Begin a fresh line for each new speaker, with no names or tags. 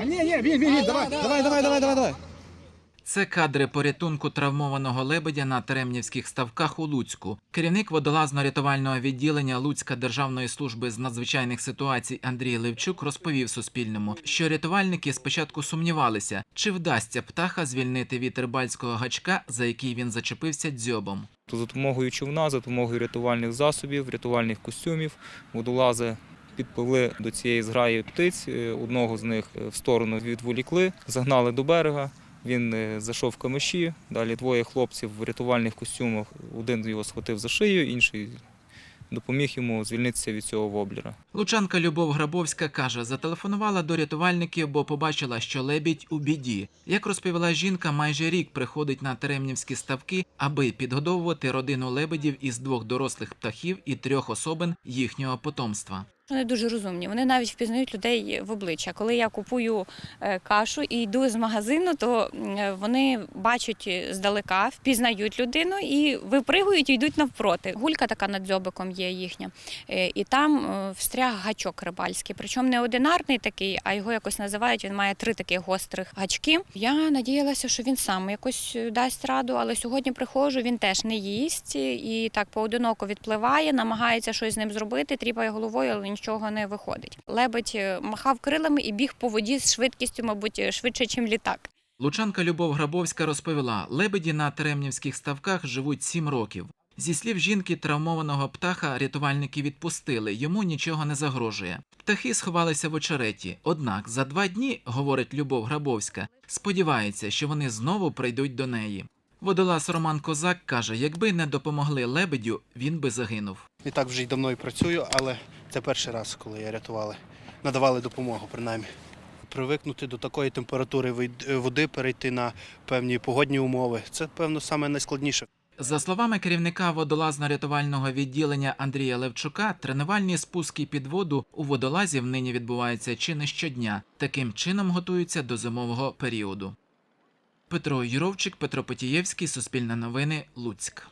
А ні, ні, він, він, він, давай, давай, давай, давай, давай, давай.
Це кадри порятунку травмованого лебедя на Теремнівських ставках у Луцьку. Керівник водолазно-рятувального відділення Луцька Державної служби з надзвичайних ситуацій Андрій Левчук розповів Суспільному, що рятувальники спочатку сумнівалися, чи вдасться птаха звільнити від рибальського гачка, за який він зачепився дзьобом.
То за допомогою човна, за допомогою рятувальних засобів, рятувальних костюмів, водолази підпливли до цієї зграї птиць. Е, Одного з них е, в сторону відволікли, загнали до берега. Він е, зайшов в камиші. Далі двоє хлопців в рятувальних костюмах. Один його схватив за шию, інший допоміг йому звільнитися від цього воблера.
Лучанка Любов Грабовська каже, зателефонувала до рятувальників, бо побачила, що лебідь у біді. Як розповіла жінка, майже рік приходить на Теремнівські ставки, аби підгодовувати родину лебедів із двох дорослих птахів і трьох особин їхнього потомства.
Вони дуже розумні. Вони навіть впізнають людей в обличчя. Коли я купую е, кашу і йду з магазину, то вони бачать здалека, впізнають людину і випригують і йдуть навпроти. Гулька така над дзьобиком є їхня, Е, і там е, встряг гачок рибальський. Причому не одинарний такий, а його якось називають. Він має три таких гострих гачки. Я надіялася, що він сам якось е, дасть раду, але сьогодні приходжу, він теж не їсть і так поодиноко відпливає, намагається щось з ним зробити, тріпає головою, але нічого не виходить. Лебедь е, махав крилами і біг по воді з швидкістю, мабуть, е, швидше, ніж літак.
Лучанка Любов Грабовська розповіла, лебеді на Теремнівських ставках живуть сім років. Зі слів жінки, травмованого птаха рятувальники відпустили, йому нічого не загрожує. Птахи сховалися в очереті. Однак за два дні, говорить Любов Грабовська, сподівається, що вони знову прийдуть до неї. Водолаз Роман Козак каже, якби не допомогли лебедю, він би загинув.
І так вже й давно і працюю, але це перший раз, коли я рятували, надавали допомогу, принаймні. Привикнути до такої температури води, перейти на певні погодні умови. Це, певно, саме найскладніше.
За словами керівника водолазно-рятувального відділення Андрія Левчука, тренувальні спуски під воду у водолазів нині відбуваються чи не щодня. Таким чином готуються до зимового періоду. Петро Юровчик, Петро Потієвський, Суспільне новини, Луцьк.